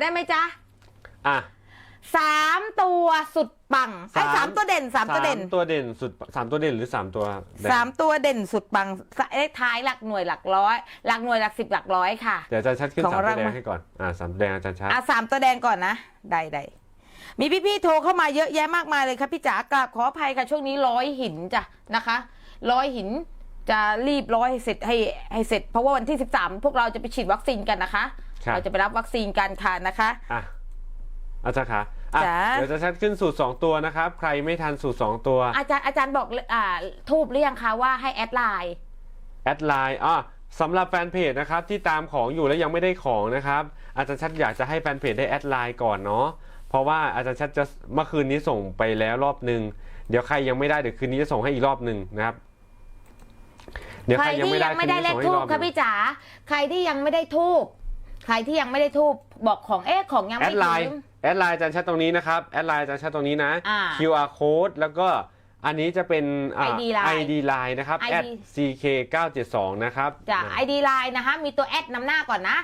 ได้ไหมจ๊ะอะสามตัวสุดปังไอ้สามสามตัวเด่นสามตัวเด่นตัวเด่นสุดสามตัวเด่นหรือสามตัวแดงสามตัวเด่นสุดปังเลขท้ายหลักหน่วยหลักร้อย หลักหน่วยหลักสิบหลักร้อยค่ะเดี๋ยวอาจารย์ชัดขึ้นของสามตัวเราแดงมาให้ก่อนอ่าสามแดงอาจารย์ชัดอะสามตัวแดงก่อนนะได้ได้มีพี่ๆโทรเข้ามาเยอะแยะมากมายเลยครับพี่จ๋ากราบขออภัยค่ะช่วงนี้ร้อยหินจ้ะนะคะร้อยหินจะรีบร้อยให้เสร็จให้ให้เสร็จ เพราะว่าวันที่ 13 พวกเราจะไปฉีดวัคซีนกันนะคะครับ เราจะไปรับวัคซีนกันค่ะนะคะอะอาจารย์คะอะจ๋าเดี๋ยวจะชัดขึ้นสูตรสองตัวนะครับ ใครไม่ทันสูตรสองตัว อาจารย์อาจารย์บอกอ่าทูบหรือยังคะว่าให้แอดไลน์แอดไลน์อะสำหรับแฟนเพจนะครับที่ตามของอยู่แล้วยังไม่ได้ของนะครับอาจารย์ชัดอยากจะให้แฟนเพจได้แอดไลน์ก่อนเนาะเพราะว่าอาจารย์ชัดจะเมื่อคืนนี้ส่งไปแล้วรอบหนึ่งเดี๋ยวใครยังไม่ได้เดี๋ยวคืนนี้จะส่งให้อีกรอบหนึ่งนะครับเดี๋ยวใคใครรยังที่ไม่ได้ยังไม่ได้คืนเลนี้ขส่งให้ทูอีบกรอบหค่ะนึ่งพี่จ๋าใครที่ยังไม่ได้ทูบ ใครที่ยังไม่ได้ทูบบอกของเอ๊ะของยังแอไม่ดไลถึน์ง แอดไลน์อาจารย์ชัดตรงนี้นะครับแอดไลน์อาจารย์ชัดตรงนี้นะ อ่า QR code แล้วก็อันนี้จะเป็นอ่า ID line ID line นะครับ ID at ck 9 7 2นะครับจะ ID Line นะคะ มีตัวแอดนำหน้าก่อนนะ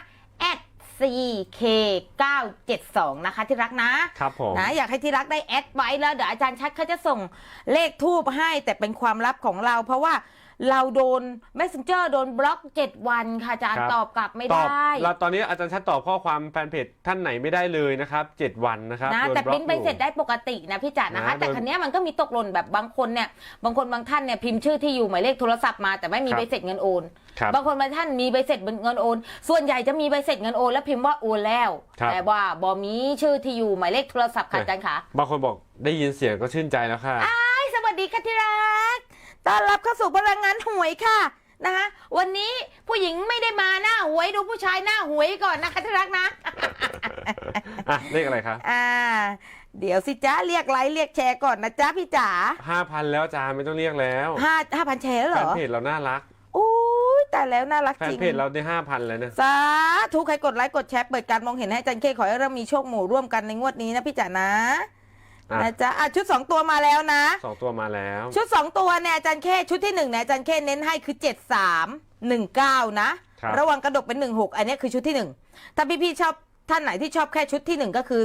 ck972 นะคะที่รักนะครับผม นะอยากให้ที่รักได้แอดไว้แล้วเดี๋ยวอาจารย์ชัดเขาจะส่งเลขทูบให้แต่เป็นความลับของเรา เพราะว่า เราโดน Messenger โดนบล็อก 7 วันค่ะอาจารย์ครับ ตอบกลับไม่ตอบได้เราตอนนี้อาจารย์ชัดตอบข้อความแฟนเพจท่านไหนไม่ได้เลยนะครับ 7 วันนะครับนะโดแต่บล็ปอกริ้นใบอยู่ เสร็จได้ปกตินะพี่จัดนะคะ นะแต่โดยคันนี้ยมันก็มีตกหล่นแบบบางคนเนี่ยบางคนบางท่านเนี่ยพิมพ์ชื่อที่อยู่หมายเลขโทรศัพท์มาแต่ไม่มีครับ ใบเสร็จเงินโอน ครับ บางคนบางท่านมีใบเสร็จเงินโอน ส่วนใหญ่จะมีใบเสร็จเงินโอนแล้วพิมพ์ว่าโอนแล้ว ครับแต่ว่าบอมีชื่อที่อยู่หมายเลขโทรศัพท์ค่ะเฮ้ย อาจารย์ค่ะบางคนบอกได้ยินเสียงก็ชื่นใจแล้วค่ะ ไอ้สวัสดีค่ะที่รัก ต้อนรับเข้าสู่พลังงานหวยค่ะนะคะ วันนี้ผู้หญิงไม่ได้มาหน้าหวยดูผู้ชายหน้าหวยก่อนนะคะที่รักนะอะเลขอะไรคะอ่า เดี๋ยวสิจ้าเรียกไลค์เรียกแชร์ก่อนนะจ๊ะพี่จ๋าห้าพันแล้วอาจารย์ไม่ต้องเรียกแล้วห้าห้าพันแชร์แล้วเหแฟรนอเพจเราน่ารักอุ้ยแต่แล้วน่ารักแฟนจริง เพจเราได้ห้าพันแล้วนะสาธุใครกดไลค์กดแชร์เปิดการมองเห็นให้อาจันเคขอให้เรามีโชคหมู่ร่วมกันในงวดนี้นะพี่จ๋านะ อะนะจ๊ะอะชุดสองตัวมาแล้วนะ สองตัวมาแล้ว ชุดสองตัวเนี่ยอาจารย์เคชุดที่หนึ่งเนี่ยอาจารย์เคเน้นให้คือเจ็ดสามหนึ่งเก้านะ ครับ ระวังกระดกเป็นหนึ่งหกอันนี้คือชุดที่หนึ่งถ้าพี่พี่ๆชอบท่านไหนที่ชอบแค่ชุดที่หนึ่งก็คือ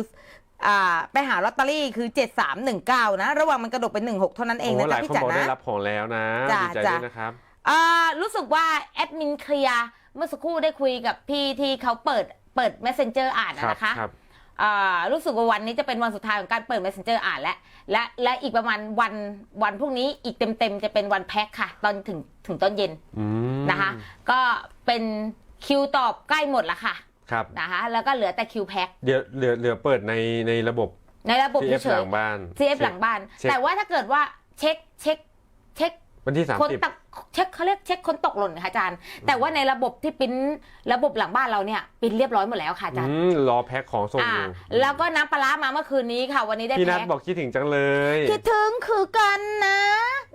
อ่าไปหาลอตเตอรี่คือเจ็ดสามหนึ่งเก้านะ ระวังมันกระดกเป็นหนึ่งหกเท่านั้นเองโอ้นะหจ๊ะลายพี่คนจ๋าบอกได้นะรับของแล้วนะจ้ะดีใจจ้ะ ด้วยนะครับ อ่ารู้สึกว่าแอดมินเคลียร์เมื่อสักครู่ได้คุยกับพี่ที่เขาเปิดเปิด messenger อ่านนะครับนะคะ ครับอ่า รู้สึกว่าวันนี้จะเป็นวันสุดท้ายของการเปิด messenger อ่านแล้วและและอีกประมาณวันวันพรุ่งนี้อีกเต็มๆจะเป็นวันแพ็คค่ะ ตอนถึงถึงตอนเย็นอืมนะคะ ก็เป็นคิวตอบใกล้หมดละค่ะครับนะคะแล้วก็เหลือแต่คิวแพ็คเดี๋ยวเหลือเหลือเปิดในในระบบในระบบ CF เฉหยลังบ้านๆ CF หลังบ้านเช็คแต่ว่าถ้าเกิดว่าเช็คเช็คเช็ค วันที่คน30ตกเช็คเขาเรียกเช็คคนตกหล่นค่ะอาจารย์ แต่ว่าในระบบที่ปิ้นระบบหลังบ้านเราเนี่ยปิ้นเรียบร้อยหมดแล้วค่ะอาจารย์อืมรอแพ็คของส่งอ่าอยู่แล้วก็น้ำปลาร้ามาเมื่อคืนนี้ค่ะ วันนี้ได้พี่นัทแพ็คบอกคิดถึงจังเลย คิดถึงคือกันนะ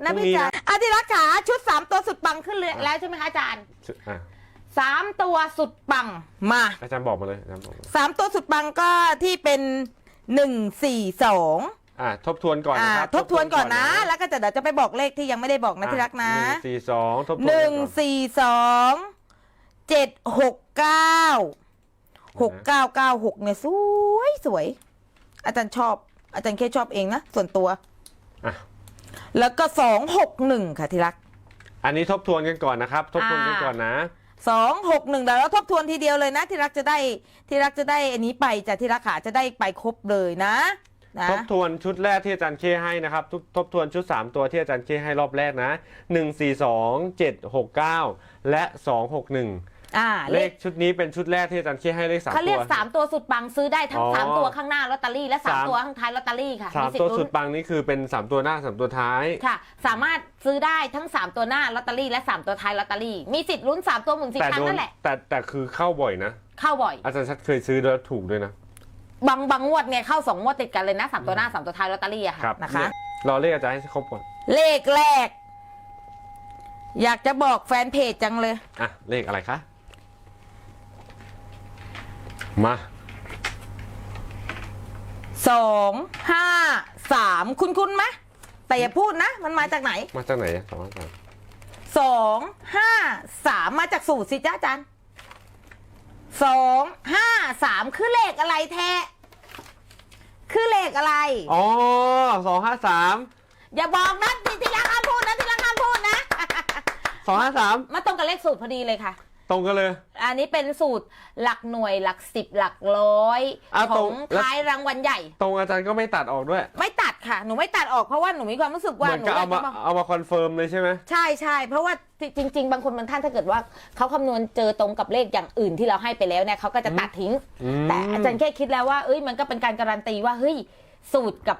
นะพรุ่งพี่นี้จ๋านะอาทิรักขาชุดสามตัวสุดปังขึ้นเลยแล้วใช่ไหมคะอาจารย์อะสามตัวสุดปังมา อาจารย์บอกมาเลยอาจารย์บอกมาสามตัวสุดปังก็ที่เป็นหนึ่งสี่สอง อะทบทวนก่อนอ่านะครับทบทวนก่อนนะ แล้วก็จะเดี๋ยวจะไปบอกเลขที่ยังไม่ได้บอกนะที่รักนะหนึ่งสี่สองทบทวนหนึ่งก่อนสี่สองเจ็ดหกเก้าหกเก้าเก้าหกเนี่ยสวยสวย อาจารย์ชอบ อาจารย์แค่ชอบเองนะ ส่วนตัว อะแล้วก็สองหกหนึ่งค่ะที่รัก อันนี้ทบทวนกันก่อนนะครับ ทบทวนกันก่อนนะ สองหกหนึ่งเดี๋ยวเราทบทวนทีเดียวเลยนะ ที่รักจะได้ที่รักจะได้อันนี้ไปจากที่รักขาจะได้ไปครบเลยนะ นะทบทวนชุดแรกที่อาจารย์เคให้นะครับทบทบทวนชุด 3 ตัวที่อาจารย์เคให้รอบแรกนะ 1 4 2 7 6 9 และ 261 อ่าเลเลขขชุดนี้เป็นชุดแรกที่อาจารย์เคให้เลขสามเขาเรียกตัวสามตัวสุดปังซื้อได้ทั้งอ๋อสามตัวข้างหน้าลอตเตอรี่และสามสาม ตัวข้างท้ายลอตเตอรี่ค่ะสามสิทตัวธิ์สุลุ้ดนปังนี่คือเป็น 3 ตัวหน้า 3 ตัวท้าย ค่ะ สามารถซื้อได้ทั้ง3ตัวหน้าลอตเตอรี่และ3ตัวท้ายลอตเตอรี่มีสิทธิ์ลุ้น3ตัวหมุนสิบแต่ครั้โดงนนั่นแหละแต่แต่คือเข้าบ่อยนะ เข้าบ่อยอาจารย์ชัดเคยซื้อแล้วถูกด้วยนะ บางบางงวดเนี่ยเข้า2งวดติดกันเลยนะ3ตัวหน้า3ตัวท้ายลอตเตอรี่อะครัค่ะบนะคะ รอเลขอาจารย์ให้ครบก่อนเลขแรก อยากจะบอกแฟนเพจจังเลย อะเลขอะไรคะ มา2 5 3คุณคุณไหมแต่อย่าพูดนะ มันมาจากไหนมาจากไหนอะสองสาม2 5 3มาจากสูตรสิจ้าอาจารย์ สองห้าสามคือเลขอะไรแท้ คือเลขอะไร อ๋อสองห้าสามอย่าบอกนะที่ที่รักห้ามพูดนะที่รักห้ามพูดนะ สองห้าสามมาตรงกับเลขสูตรพอดีเลยค่ะ ตรงกันเลย อันนี้เป็นสูตรหลักหน่วยหลักสิบหลักร้อยอะขตรองงแล้ว ท้ายรางวัลใหญ่ ตรงอาจารย์ก็ไม่ตัดออกด้วย ไม่ตัดค่ะ หนูไม่ตัดออกเพราะว่าหนูมีความรู้สึกเหว่ามือนหนูกับอยาเอากมาจะมาเอามาคอนเฟิร์มเลยใช่ไหม ใช่ใช่เพราะว่าจริง ๆ บางคนบางท่านถ้าเกิดว่าเขาคำนวณเจอตรงกับเลขอย่างอื่นที่เราให้ไปแล้วเนี่ยเขาก็จะตัดทิ้ง อืม แต่อาจารย์แค่คิดแล้วว่าเอ้ยมันก็เป็นการการันตีว่าเฮ้ยสูตรกับ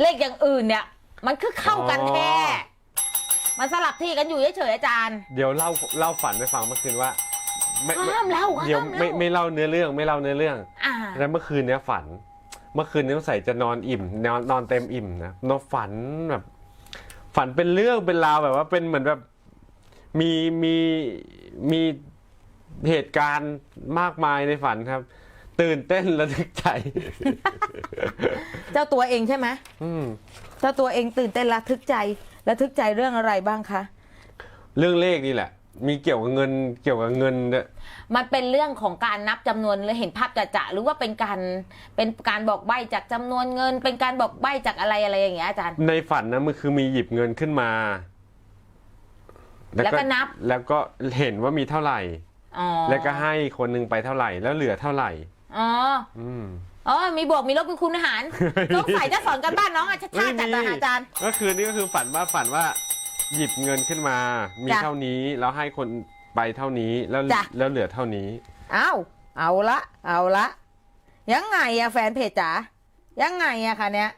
เลขอย่างอื่นเนี่ย มันคือเข้ากันแค่ มันสลับที่กันอยู่เฉยๆอาจารย์ เดี๋ยวเล่าเล่าฝันให้ฟังเมื่อคืนว่าไม่ไม่ห้ามเล่าห้ามเดี๋ยวเล่าไม่ไม่เล่าเนื้อเรื่องไม่เล่าเนื้อเรื่อง อ่าแล้วเมื่อคืนเนี้ยฝัน เมื่อคืนนี้ต้องใส่จะนอนอิ่มนอนนอนเต็มอิ่มนะนอนฝันแบบ ฝันเป็นเรื่องเป็นราวแบบว่าเป็นเหมือนแบบมีมีมีเหตุการณ์มากมายในฝันครับ ตื่นเต้นระทึกใจ เจ้าตัวเองใช่ไหมอืม เจ้าตัวเองตื่นเต้นระทึกใจ ระทึกใจเรื่องอะไรบ้างคะ เรื่องเลขนี่แหละ มีเกี่ยวกับเงินเกี่ยวกับเงินเนี่ยมันเป็นเรื่องของการนับจำนวนหรือเห็นภาพจะๆหรือว่าเป็นการเป็นการบอกใบจากจำนวนเงิน เป็นการบอกใบจากอะไรอะไรอย่างเงี้ยอาจารย์ ในฝันนะมันคือมีหยิบเงินขึ้นมาแล้วก็นับ แล้วก็เห็นว่ามีเท่าไหร่ อ๋อแล้วก็ให้คนหนึงไปเท่าไหร่ แล้วเหลือเท่าไหร่ อ๋อ อืม อ๋อมีบวกมีลบมีคูณมีหารต้องใส่จะสอนกันบ้านน้องอาชาไม่ติจัดมีอาจารย์เมื่อคืนนี้ก็คือฝันว่าฝันว่าหยิบเงินขึ้นมา มีจ้ะเท่านี้แล้วให้คนไปเท่านี้แล้วจ้ะแล้วเหลือเท่านี้อ้าวเอาละเอาละยังไงอะแฟนเพจจ๋ายังไงอะคะเนี้ย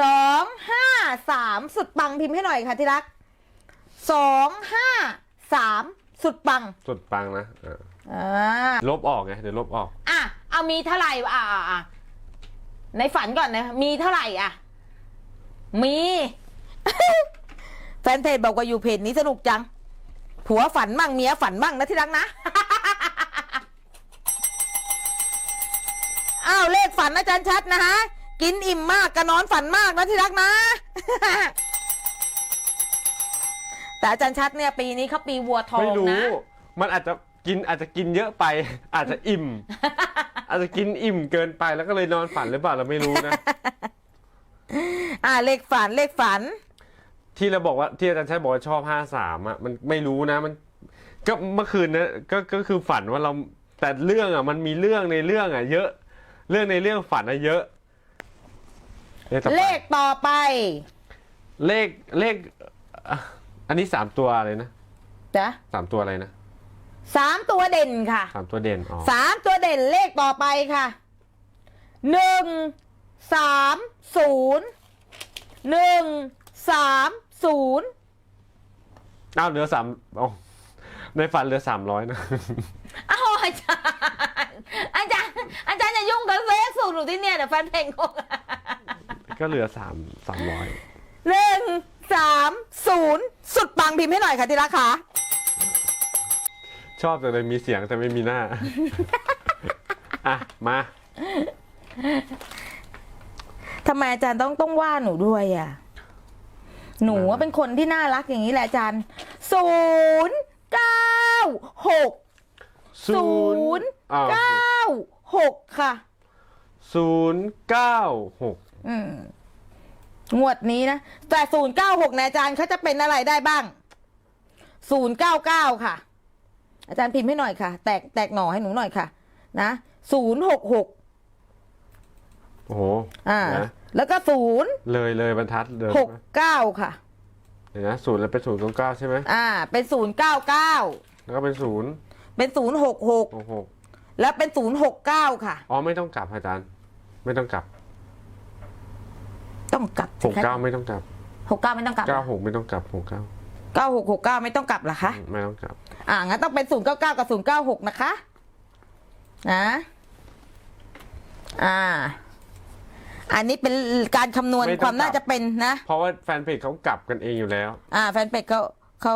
สองห้าสามสุดปังพิมพ์ให้หน่อยค่ะที่รักสองห้าสามสุดปัง สุดปังนะอ่าอ่าลบออกไงเดี๋ยวลบออก อะ เอามีเท่าไหร่อะอะอะในฝันก่อนนะ มีเท่าไหร่อะ มี แฟนเพจบอกว่าอยู่เพจนี้สนุกจัง ผัวฝันมั่งเมียฝันมั่งนะที่รักนะ อ้าวเลขฝันอาจารย์ชัดนะฮะ กินอิ่มมากกะนอนฝันมากนะที่รักนะ แต่อาจารย์ชัดเนี่ยปีนี้เขาปีวัวทอไม่งรู้นะมันอาจจะกินอาจจะกินเยอะไป อาจจะอิ่ม อาจจะกินอิ่มเกินไปแล้วก็เลยนอนฝันหรือเปล่าเราไม่รู้นะ อ่าเลขฝันเลขฝัน ที่เราบอกว่าที่อาจารย์ชัยบอกว่าชอบห้าสามอะมันไม่รู้นะมัน ก็เมื่อคืนนะก็ก็คือฝันว่าเราแต่เรื่องอะ มันมีเรื่องในเรื่องอะ เยอะ เรื่องในเรื่องฝันอะเยอะเลขต่อไปเลขต่อไป เลขเลขอะอันนี้สามตัวอะไรนะจ้ะสามตัวอะไรนะ สามตัวเด่นค่ะสามตัวเด่นอ๋อสามตัวเด่นเลขต่อไปค่ะหนึ่งสามศูนย์หนึ่งสามศูนย์อ้าวเหลือสามอ๋อในฝันเหลือสามร้อยนะ อ้าวอาจารย์อาจารย์อาจารย์อย่ายุ่งกับเลขสูตรหนูที่เนี่ยเดี๋ยวแฟนเพลงงงก็เหลือสามสามร้อยหนึ่งสามศูนย์สุดปังพิมพ์ให้หน่อยค่ะที่รักค่ะ ชอบแต่เลยมีเสียงแต่ไม่มีหน้า อะ มาทำไมอาจารย์ต้องต้องว่าหนูด้วยอะ หนูว่าเป็นคนที่น่ารักอย่างนี้แหละอาจารย์ศูนย์เก้าหกศูนย์อ้าวเก้าหกค่ะ ศูนย์เก้าหกอืมงวดนี้นะ แต่ศูนย์เก้าหกนะอาจารย์เขาจะเป็นอะไรได้บ้างศูนย์เก้าเก้าค่ะ อาจารย์พิมพ์ให้หน่อยค่ะ แตกแตกหน่อให้หนูหน่อยค่ะ นะศูนย์หกหกโอ้โหอ่า นะแล้วก็ศูนย์เลยเลยบรรทัดเลยหกเก้าค่ะ เดี๋ยวนะศูนย์แล้วเป็นศูนย์เก้าใช่ไหมอ่า เป็นศูนย์เก้าเก้าแล้วก็เป็นศูนย์เป็นศูนย์หกหกหกหกแล้วเป็นศูนย์หกเก้าค่ะ อ๋อไม่ต้องกลับอาจารย์ ไม่ต้องกลับต้องกลับหกเก้าไม่ต้องกลับหกเก้าไม่ต้องกลับเก้าหกไม่ต้องกลับหกเก้า เก้าหกหกเก้าไม่ต้องกลับเหรอคะ ไม่ต้องกลับ อ่างั้นต้องเป็นศูนย์เก้าเก้ากับศูนย์เก้าหกนะคะ นะ อ่า อันนี้เป็นการคำนวณไม่ต้องความน่ากลับ จะเป็นนะ เพราะว่าแฟนเพจเขากลับกันเองอยู่แล้ว อ่า แฟนเป็ดเขาเขา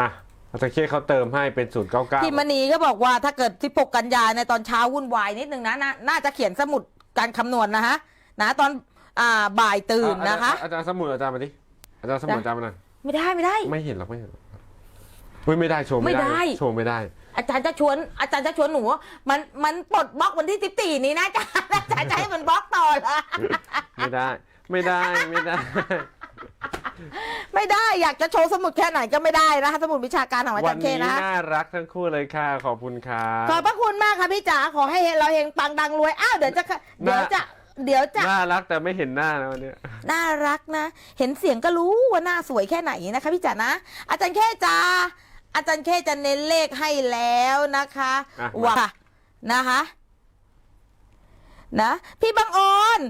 อะอาจารย์เคเขาเติมให้เป็นศูนย์เก้าเก้า พี่มณีก็บอกว่าถ้าเกิดที่ปกกันยาในตอนเช้าวุ่นวายนิดนึงนะนาน่าจะเขียนสมุดการคำนวณนะฮะ นะ ตอน อ่า บ่ายตื่นนะคะ อาจารย์สมุดอาจารย์มาดิ อาจารย์สมุดอาจารย์มาหน่อยไม่ได้ไม่ได้ ไม่เห็นหรอกไม่เห็นหรอกเฮ้ยไม่ได้โชว์ไม่ไม่ได้ ได้โชว์ไม่ได้ อาจารย์จะชวน อาจารย์จะชวนหนูว่ามันมันปลดบล็อกวันที่สิบสี่นี้นะอาจารย์อาจารย์จะให้มันบล็อกต่อเหรอไม่ได้ ไม่ได้ไม่ได้ ไม่ได้อยากจะโชว์สมุดแค่ไหนก็ไม่ได้นะคะสมุดวิชาการของอาวัจารย์เคนี้นะคะ น่ารักทั้งคู่เลยค่ะ ขอบคุณค่ะ ขอบพระคุณมากค่ะพี่จ๋าขอให้เราเฮงปังดังรวย อ้าวเดี๋ยวจะเดี๋ยวจะ เดี๋ยวจะน่ารักแต่ไม่เห็นหน้านะวันเนี้ยน่ารักนะ เห็นเสียงก็รู้ว่าหน้าสวยแค่ไหนนะคะพี่จ๋านะ อาจารย์แค่จ๋าอาจารย์แค่จะเน้นเลขให้แล้วนะคะอะว่ามานะคะนะพี่บังออน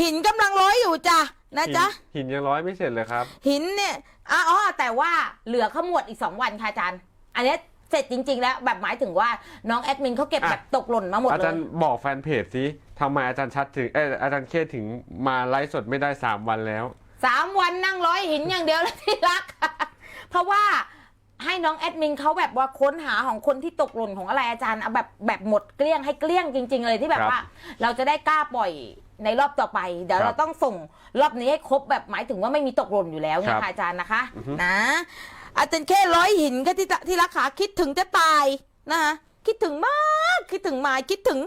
หินกำลังร้อยอยู่จ้ะนะจ๊ะ หินหินยังร้อยไม่เสร็จเลยครับ หินเนี่ยอ๋ออ๋อแต่ว่าเหลือขมวดอีกสองวันค่ะอาจารย์ อันนี้ เสร็จจริง ๆ แล้วแบบหมายถึงว่าน้องแอดมินเขาเก็บอะ แบบตกหล่นมาหมดอาเลจารย ย์บอกแฟนเพจสิทำไมอาจารย์ชัดถึงเอยอาจารย์เคถึงมาไลฟ์สดไม่ได้สามวันแล้ว สามวันนั่งร้อยหินอย่างเดียวเลยที่รัก เพราะว่าให้น้องแอดมินเขาแบบว่าค้นหาของคนที่ตกหล่นของอะไรอาจารย์เอาแบบแบบหมดเกลี้ยงให้เกลี้ยงจริง ๆ เลยที่แบบครับว่า เราจะได้กล้าปล่อยในรอบต่อไป เดี๋ยวครับเราต้องส่งรอบนี้ให้ครบแบบหมายถึงว่าไม่มีตกหล่นอยู่แล้วไงครับ ค่ะอาจารย์นะคะอือฮึนะ อาจารย์แค่ร้อยหินก็ที่ตะที่รักขาคิดถึงจะตายนะคะคิดถึงมากคิดถึงหมายคิดถึง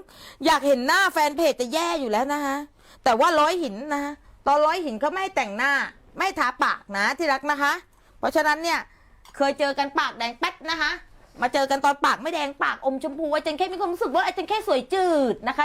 อยากเห็นหน้าแฟนเพจจะแย่อยู่แล้วนะคะแต่ว่าร้อยหินนะคะตอนร้อยหินเขาไม่แต่งหน้า ไม่ทาปากนะที่รักนะคะ เพราะฉะนั้นเนี่ยเคยเจอกันปากแดงแป๊ดนะคะ มาเจอกันตอนปากไม่แดงปากอมชมพูอาจารย์แค่มีความรู้สึกว่าอาจารย์แค่สวยจืดนะคะ